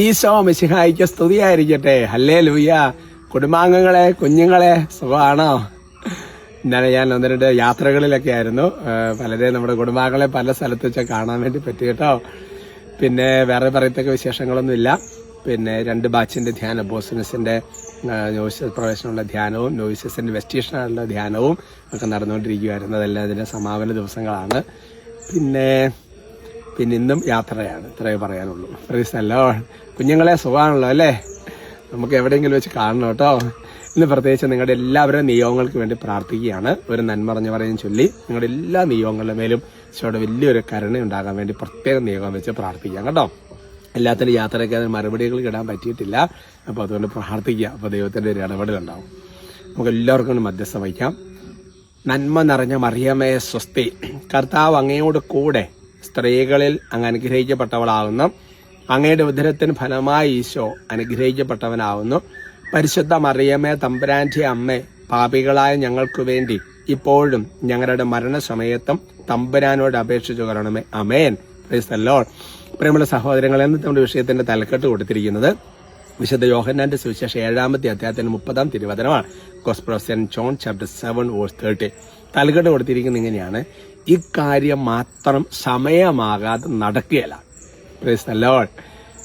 ഈശോ മിശിഹായിക്ക് സ്തുതിയായിരിക്കട്ടെ. ഹല്ലേ ലൂയ കുടുംബാംഗങ്ങളെ കുഞ്ഞുങ്ങളെ സുഖമാണോ? ഇന്നലെ ഞാൻ ഒന്ന് രണ്ട് യാത്രകളിലൊക്കെ ആയിരുന്നു പലരെ നമ്മുടെ കുടുംബാംഗങ്ങളെ പല സ്ഥലത്ത് വെച്ച് കാണാൻ വേണ്ടി പറ്റി കേട്ടോ. പിന്നെ വേറെ പറയത്തക്ക വിശേഷങ്ങളൊന്നുമില്ല. പിന്നെ രണ്ട് ബാച്ചിന്റെ ധ്യാനം ബോസിനസിന്റെ നോയിസസ് പ്രവേശനമുള്ള ധ്യാനവും നോയിസസിന്റെ വെസ്റ്റീഷനുള്ള ധ്യാനവും ഒക്കെ നടന്നുകൊണ്ടിരിക്കുകയായിരുന്നു അതെല്ലാം അതിന്റെ സമാപന ദിവസങ്ങളാണ്. പിന്നെ പിന്നെ ഇന്നും യാത്രയാണ്. ഇത്രയേ പറയാനുള്ളൂ. പ്രൈസല്ലോ കുഞ്ഞുങ്ങളെ സുഖമാണല്ലോ അല്ലേ? നമുക്ക് എവിടെയെങ്കിലും വെച്ച് കാണണം കേട്ടോ. ഇന്ന് പ്രത്യേകിച്ച് നിങ്ങളുടെ എല്ലാവരുടെയും നിയോഗങ്ങൾക്ക് വേണ്ടി പ്രാർത്ഥിക്കുകയാണ്. ഒരു നന്മറഞ്ഞു പറയും ചൊല്ലി നിങ്ങളുടെ എല്ലാ നിയോഗങ്ങളുടെ മേലും ഈശോയുടെ വലിയൊരു കരുണ ഉണ്ടാകാൻ വേണ്ടി പ്രത്യേകം നിയോഗം വെച്ച് പ്രാർത്ഥിക്കാം കേട്ടോ. എല്ലാത്തിനും യാത്രയ്ക്ക് അതിന് മറുപടികൾ ഇടാൻ പറ്റിയിട്ടില്ല. അപ്പോൾ അതുകൊണ്ട് പ്രാർത്ഥിക്കുക. അപ്പോൾ ദൈവത്തിന്റെ ഒരു ഇടപെടൽ ഉണ്ടാവും. നമുക്ക് എല്ലാവർക്കും മധ്യസ്ഥ വഹിക്കാം നന്മ നിറഞ്ഞ മറിയമേ സ്വസ്തി. കർത്താവ് അങ്ങയോട് കൂടെ സ്ത്രീകളിൽ അങ്ങ് അനുഗ്രഹിക്കപ്പെട്ടവളാകുന്നു അങ്ങയുടെ ഉദരത്തിന് ഫലമായി ഈശോ അനുഗ്രഹിക്കപ്പെട്ടവനാവുന്നു. പരിശുദ്ധ മറിയമ്മേ തമ്പുരാന്റെ അമ്മേ പാപികളായ ഞങ്ങൾക്ക് വേണ്ടി ഇപ്പോഴും ഞങ്ങളുടെ മരണസമയത്തും തമ്പുരാനോട് അപേക്ഷിച്ചു കൊള്ളണമേ. അമേൻ പ്രൈസ്തല്ലോ പ്രിയമുള്ള സഹോദരങ്ങളെ എന്ന് നമ്മുടെ വിഷയത്തിന്റെ തലക്കെട്ട് കൊടുത്തിരിക്കുന്നത് വിശുദ്ധ യോഹന്നാന്റെ സുവിശേഷം ഏഴാമത്തെ അധ്യായത്തിന് മുപ്പതാം തിരുവചനമാണ്. ഗോസ്പ്രോ John chapter seven verse thirty തലക്കെട്ട് കൊടുത്തിരിക്കുന്നത് ഇങ്ങനെയാണ്. ഇക്കാര്യം മാത്രം സമയമാകാതെ നടക്കുകയല്ല.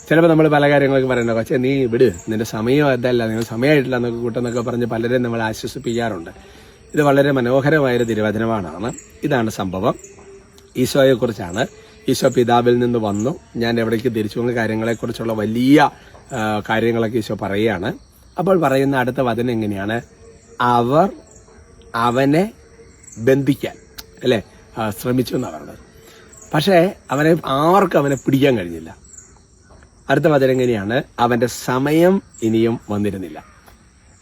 ചിലപ്പോൾ നമ്മൾ പല കാര്യങ്ങളൊക്കെ പറയുന്നത് പക്ഷേ നീ വിട്. നിന്റെ സമയം അതല്ല. നിങ്ങൾ സമയമായിട്ടില്ല എന്നൊക്കെ കൂട്ടെന്നൊക്കെ പറഞ്ഞ് പലരെയും നമ്മൾ ആശ്വസിപ്പിക്കാറുണ്ട്. ഇത് വളരെ മനോഹരമായൊരു തിരുവചനമാണ് ഇതാണ് സംഭവം. ഈശോയെക്കുറിച്ചാണ്. ഈശോ പിതാവിൽ നിന്ന് വന്നു. ഞാൻ എവിടേക്ക് തിരിച്ചു വന്ന കാര്യങ്ങളെക്കുറിച്ചുള്ള വലിയ കാര്യങ്ങളൊക്കെ ഈശോ പറയുകയാണ്. അപ്പോൾ പറയുന്ന അടുത്ത വചനം എങ്ങനെയാണ്? അവർ അവനെ ബന്ധിക്കാൻ. അല്ലേ? ശ്രമിച്ചു എന്നാണ് പറഞ്ഞത്. പക്ഷേ അവനെ ആർക്കും അവനെ പിടിക്കാൻ കഴിഞ്ഞില്ല. അടുത്ത വചനം എങ്ങനെയാണ്? അവന്റെ സമയം ഇനിയും വന്നിരുന്നില്ല.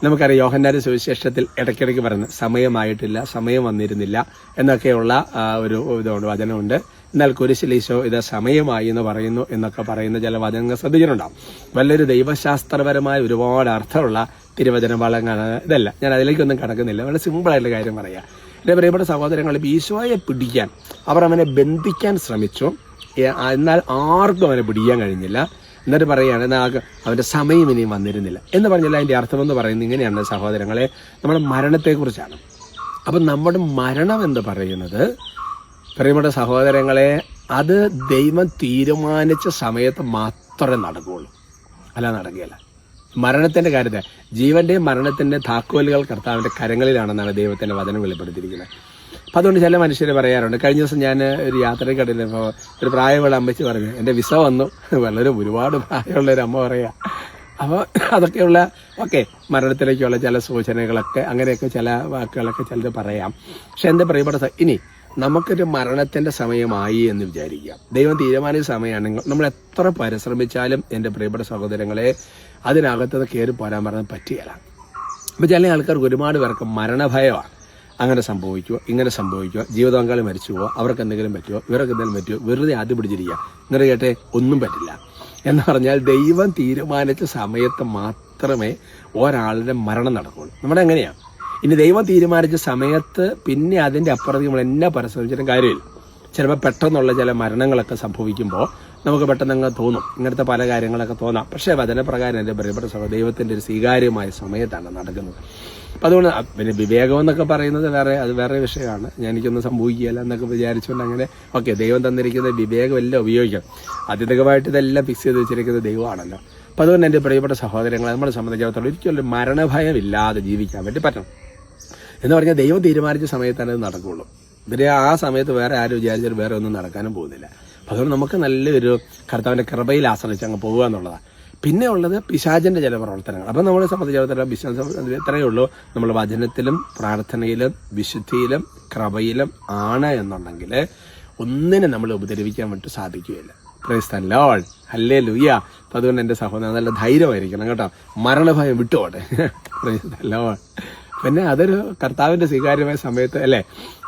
നമുക്കറിയാം യോഹന്നാന്റെ സുവിശേഷത്തിൽ ഇടയ്ക്കിടയ്ക്ക് പറയുന്നത് സമയമായിട്ടില്ല സമയം വന്നിരുന്നില്ല എന്നൊക്കെയുള്ള ഒരു ഇതുകൊണ്ട് വചനമുണ്ട്. എന്നാൽ കുരിശിലീശോ ഇത് സമയമായി എന്ന് പറയുന്നു എന്നൊക്കെ പറയുന്ന ചില വചനങ്ങൾ ശ്രദ്ധിച്ചിട്ടുണ്ടാവും. വലിയൊരു ദൈവശാസ്ത്രപരമായ ഒരുപാട് അർത്ഥമുള്ള തിരുവചന വളങ്ങളാണ്. ഇതല്ല ഞാൻ അതിലേക്കൊന്നും കടക്കുന്നില്ല. വളരെ സിമ്പിളായിട്ടുള്ള കാര്യം പറയാം. എന്റെ പ്രിയപ്പെട്ട സഹോദരങ്ങൾ ഈശോയെ പിടിക്കാൻ അവർ അവനെ ബന്ധിക്കാൻ ശ്രമിച്ചു. എന്നാൽ ആർക്കും അവനെ പിടിക്കാൻ കഴിഞ്ഞില്ല. എന്നിട്ട് പറയുകയാണ് എന്നാൽ അവന്റെ സമയം ഇനിയും വന്നിരുന്നില്ല. എന്ന് പറഞ്ഞാൽ അതിന്റെ അർത്ഥമെന്ന് പറയുന്നത് ഇങ്ങനെയാണ് സഹോദരങ്ങളെ. നമ്മുടെ മരണത്തെക്കുറിച്ചാണ്. അപ്പം നമ്മുടെ മരണം എന്ന് പറയുന്നത് പ്രിയപ്പെട്ട സഹോദരങ്ങളെ അത് ദൈവം തീരുമാനിച്ച സമയത്ത് മാത്രമേ നടക്കുകയുള്ളൂ. അല്ല നടക്കുകയില്ല. മരണത്തിന്റെ കാര്യത്തിൽ ജീവന്റെയും മരണത്തിന്റെ താക്കോലുകൾ കർത്താവിന്റെ കരങ്ങളിലാണെന്നാണ് ദൈവത്തിന്റെ വചനം വെളിപ്പെടുത്തിയിരിക്കുന്നത്. അപ്പൊ അതുകൊണ്ട് ചില മനുഷ്യർ പറയാറുണ്ട് കഴിഞ്ഞ ദിവസം ഞാൻ ഒരു യാത്രയ്ക്കിടയിലപ്പോൾ ഒരു പ്രായമുള്ള അമ്മച്ചി പറഞ്ഞു എന്റെ വിസ വന്നു. വളരെ ഒരുപാട് പ്രായമുള്ള ഒരു അമ്മ പറയാ. അപ്പോൾ അതൊക്കെയുള്ള ഓക്കെ മരണത്തിലേക്കുള്ള ചില സൂചനകളൊക്കെ അങ്ങനെയൊക്കെ ചില വാക്കുകളൊക്കെ ചിലത് പറയാം. പക്ഷെ എന്റെ പ്രിയപ്പെട്ട ഇനി നമുക്കൊരു മരണത്തിന്റെ സമയമായി എന്ന് വിചാരിക്കുക ദൈവം തീരുമാനിച്ച സമയമാണെങ്കിൽ നമ്മൾ എത്ര പരിശ്രമിച്ചാലും എന്റെ പ്രിയപ്പെട്ട സഹോദരങ്ങളെ അതിനകത്ത് കയറി പോരാൻ പറഞ്ഞാൽ പറ്റിയല്ല. അപ്പോൾ ചില ആൾക്കാർക്ക് ഒരുപാട് പേർക്ക് മരണഭയമാണ്. അങ്ങനെ സംഭവിക്കുമോ ഇങ്ങനെ സംഭവിക്കുമോ ജീവിത പങ്കാളി മരിച്ചു പോവോ അവർക്ക് എന്തെങ്കിലും പറ്റുമോ ഇവർക്ക് എന്തെങ്കിലും പറ്റുമോ വെറുതെ ആദ്യം പിടിച്ചിരിക്കുക. ഇങ്ങനെ കേട്ടെ ഒന്നും പറ്റില്ല. എന്ന് പറഞ്ഞാൽ ദൈവം തീരുമാനിച്ച സമയത്ത് മാത്രമേ ഒരാളുടെ മരണം നടക്കുകയുള്ളൂ നമ്മുടെ എങ്ങനെയാണ് ഇനി ദൈവം തീരുമാനിച്ച സമയത്ത് പിന്നെ അതിന്റെ അപ്പുറത്ത് നമ്മൾ എന്നാ പരിശ്രമിച്ചിട്ടും കാര്യമില്ല. ചിലപ്പോൾ പെട്ടെന്നുള്ള ചില മരണങ്ങളൊക്കെ സംഭവിക്കുമ്പോൾ നമുക്ക് പെട്ടെന്ന് അങ്ങ് തോന്നും. ഇങ്ങനത്തെ പല കാര്യങ്ങളൊക്കെ തോന്നാം. പക്ഷേ വചനപ്രകാരം എന്റെ പ്രിയപ്പെട്ട സഹോദരൻ ദൈവത്തിന്റെ ഒരു സ്വീകാര്യമായ സമയത്താണ് നടക്കുന്നത്. അപ്പം അതുകൊണ്ട് പിന്നെ വിവേകം എന്നൊക്കെ പറയുന്നത് വേറെ അത് വേറെ വിഷയമാണ്. ഞാൻ എനിക്കൊന്നും സംഭവിക്കുകയില്ല എന്നൊക്കെ വിചാരിച്ചുകൊണ്ട് അങ്ങനെ ഓക്കെ ദൈവം തന്നിരിക്കുന്ന വിവേകം എല്ലാം ഉപയോഗിക്കാം. അത്യധികമായിട്ട് ഇതെല്ലാം ഫിക്സ് ചെയ്ത് വെച്ചിരിക്കുന്നത് ദൈവമാണല്ലോ. അപ്പം അതുകൊണ്ട് എന്റെ പ്രിയപ്പെട്ട സഹോദരങ്ങളെ നമ്മളെ സംബന്ധിച്ചിടത്തോളം ഒരിക്കലും മരണഭയം മരണഭയമില്ലാതെ ജീവിക്കാൻ വേണ്ടി പറ്റണം. എന്ന് പറഞ്ഞാൽ ദൈവം തീരുമാനിച്ച സമയത്താണ് ഇത് നടക്കുകയുള്ളൂ പിന്നെ ആ സമയത്ത് വേറെ ആരും വിചാരിച്ചാൽ വേറെ ഒന്നും നടക്കാനും പോകുന്നില്ല. അതുകൊണ്ട് നമുക്ക് നല്ലൊരു കർത്താവിന്റെ കൃപയിൽ ആശ്രയിച്ച് അങ്ങ് പോകുക എന്നുള്ളതാണ് പിന്നെ ഉള്ളത് പിശാചിന്റെ ചില പ്രവർത്തനങ്ങൾ. അപ്പം നമ്മളെ സംബന്ധിച്ചിടത്തോളം ബിസിനസ് ഇത്രയേ ഉള്ളൂ. നമ്മൾ വചനത്തിലും പ്രാർത്ഥനയിലും വിശുദ്ധിയിലും കൃപയിലും ആണ് എന്നുണ്ടെങ്കിൽ ഒന്നിനെ നമ്മൾ ഉപദ്രവിക്കാൻ വേണ്ടി സാധിക്കുകയില്ല. പ്രൈസ് ദ ലോർഡ് ഹല്ലേ ലുയ്യ അപ്പം അതുകൊണ്ട് എന്റെ സഹോദരൻ നല്ല ധൈര്യമായിരിക്കണം കേട്ടോ. മരണഭയം വിട്ടുപോട്ടെ പ്രൈസ് ദ ലോർഡ് പിന്നെ അതൊരു കർത്താവിന്റെ സ്വീകാര്യമായ സമയത്ത് അല്ലേ?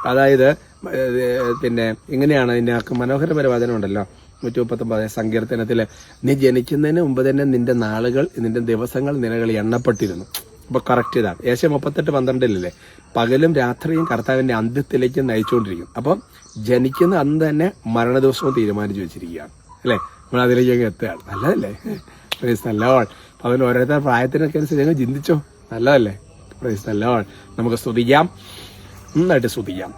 അതായത് പിന്നെ ഇങ്ങനെയാണ് ഇതിനകത്ത് മനോഹരമായ വചനം ഉണ്ടല്ലോ. നൂറ്റി മുപ്പത്തൊമ്പത് സങ്കീർത്തനത്തിൽ നീ ജനിക്കുന്നതിന് മുമ്പ് തന്നെ നിന്റെ നാളുകൾ നിന്റെ ദിവസങ്ങൾ നിലകൾ എണ്ണപ്പെട്ടിരുന്നു. അപ്പോൾ കറക്റ്റ് ഇതാണ് ഏശം മുപ്പത്തെട്ട് പന്ത്രണ്ടിലല്ലേ? പകലും രാത്രിയും കർത്താവിന്റെ അന്ത്യത്തിലേക്ക് നയിച്ചുകൊണ്ടിരിക്കും. അപ്പം ജനിക്കുന്ന അന്ന് തന്നെ മരണദിവസവും തീരുമാനിച്ചു വെച്ചിരിക്കുകയാണ്. അല്ലേ? നമ്മൾ അതിലേക്ക് അങ്ങ് എത്തുകയാണ്. നല്ലതല്ലേ? നല്ലോൾ അവൻ ഓരോരുത്തർ പ്രായത്തിനൊക്കെ അനുസരിച്ച് ചിന്തിച്ചോ. നല്ലതല്ലേ? നമുക്ക് സ്തുതിക്കാം. നന്നായിട്ട് സ്തുതിക്കാം.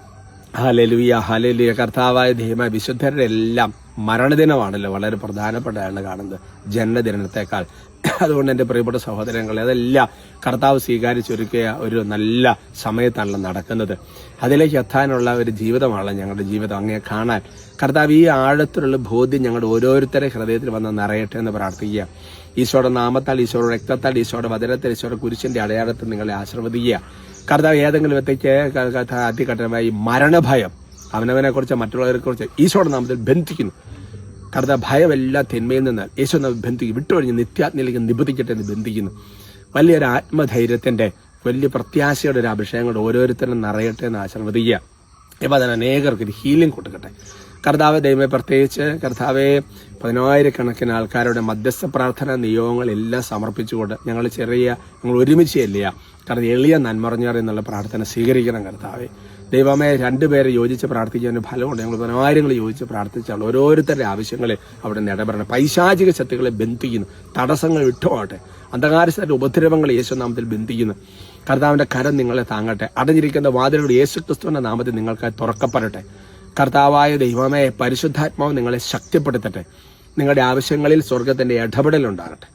ഹലലുയ ഹലലുയ കർത്താവായ ദൈവ വിശുദ്ധരുടെ എല്ലാം മരണദിനമാണല്ലോ വളരെ പ്രധാനപ്പെട്ടതാണ് കാണുന്നത്. ജന്മദിനത്തേക്കാൾ അതുകൊണ്ട് എന്റെ പ്രിയപ്പെട്ട സഹോദരങ്ങളെ അതെല്ലാം കർത്താവ് സ്വീകരിച്ചൊരുക്കിയ ഒരു നല്ല സമയത്താണല്ലോ നടക്കുന്നത്. അതിലേക്ക് എത്താനുള്ള ഒരു ജീവിതമാണല്ലോ ഞങ്ങളുടെ ജീവിതം അങ്ങനെ കാണാൻ. കർത്താവ് ഈ ആഴത്തിലുള്ള ബോധ്യം ഞങ്ങളുടെ ഓരോരുത്തരുടെ ഹൃദയത്തിൽ വന്ന് നിറയട്ടെ എന്ന് പ്രാർത്ഥിക്കുക. ഈശോയുടെ നാമത്താൽ ഈശോയുടെ രക്തത്താൽ ഈശോയുടെ വചനത്തിൽ ഈശോയുടെ കുരിശിന്റെ അടയാളത്തിൽ നിങ്ങളെ ആശീർവദിക്കുക. കർത്താവ് ഏതെങ്കിലും വ്യക്തിക്ക് അതികഠിനമായി മരണഭയം അവനവനെ കുറിച്ച് മറ്റുള്ളവരെ കുറിച്ച് ഈശോയുടെ നാമത്തിൽ ബന്ധിക്കുന്നു. കർത്താവ് ഭയമെല്ലാം തിന്മയിൽ നിന്ന് യേശു നമ്മൾ ബന്ധിക്കും വിട്ടുകഴിഞ്ഞ് നിത്യാത്മയിലേക്ക് നിബന്ധിക്കട്ടെ എന്ന് ബന്ധിക്കുന്നു. വലിയൊരു ആത്മധൈര്യത്തിന്റെ വലിയ പ്രത്യാശയുടെ ഒരു അഭിഷേകം കൊണ്ട് ഓരോരുത്തരും നിറയട്ടെ എന്ന് ആശീർവദിക്കുക. ഇപ്പം അതിന് അനേകർക്ക് ഒരു ഹീലിംഗ് കൊടുക്കട്ടെ. കർത്താവ് ദൈവമേ പ്രത്യേകിച്ച് കർത്താവെ പതിനായിരക്കണക്കിന് ആൾക്കാരുടെ മധ്യസ്ഥ പ്രാർത്ഥന നിയോഗങ്ങളെല്ലാം സമർപ്പിച്ചുകൊണ്ട് ഞങ്ങൾ ചെറിയ ഞങ്ങൾ ഒരുമിച്ച് ചെല്ലുക കാരണം എളിയ നന്മറിഞ്ഞവർ എന്നുള്ള പ്രാർത്ഥന സ്വീകരിക്കണം കർത്താവെ. ദൈവമേ രണ്ടുപേരെ യോജിച്ച് പ്രാർത്ഥിക്കുന്നതിന് ഫലമുണ്ട്. ഞങ്ങൾ പതിനായിരങ്ങൾ യോജിച്ച് പ്രാർത്ഥിച്ചാൽ ഓരോരുത്തരുടെ ആവശ്യങ്ങളെ അവിടെ നിന്ന് ഇടപെടണം. പൈശാചിക ശക്തികളെ ബന്ധിക്കുന്നു. തടസ്സങ്ങൾ വിട്ടുപോകട്ടെ. അന്ധകാരസ്ഥരുടെ ഉപദ്രവങ്ങൾ യേശുനാമത്തിൽ ബന്ധിക്കുന്നു. കർത്താവിന്റെ കരം നിങ്ങളെ താങ്ങട്ടെ. അടഞ്ഞിരിക്കുന്ന വാതിലുകൾ യേശുക്രിസ്തുവിന്റെ നാമത്തിൽ നിങ്ങൾക്കായി തുറക്കപ്പെടട്ടെ. കർത്താവായ ദൈവമേ പരിശുദ്ധാത്മാവ് നിങ്ങളെ ശക്തിപ്പെടുത്തട്ടെ. നിങ്ങളുടെ ആവശ്യങ്ങളിൽ സ്വർഗത്തിന്റെ ഇടപെടൽ ഉണ്ടാകട്ടെ.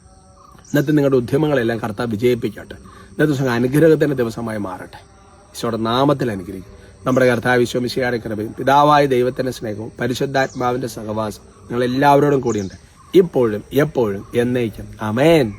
ഇന്നത്തെ നിങ്ങളുടെ ഉദ്യമങ്ങളെല്ലാം കർത്താവ് വിജയിപ്പിക്കട്ടെ. ഇന്നത്തെ ദിവസം അനുഗ്രഹത്തിന്റെ ദിവസമായി മാറട്ടെ. ഈശോയുടെ നാമത്തിൽ അനുഗ്രഹിക്കും. നമ്മുടെ കർത്താവ് വിശ്വമിശിയാടെ കൃപയും പിതാവായ ദൈവത്തിന്റെ സ്നേഹവും പരിശുദ്ധാത്മാവിന്റെ സഹവാസം നിങ്ങളെല്ലാവരോടും കൂടിയുണ്ട്. ഇപ്പോഴും എപ്പോഴും എന്നേക്കും. അമേൻ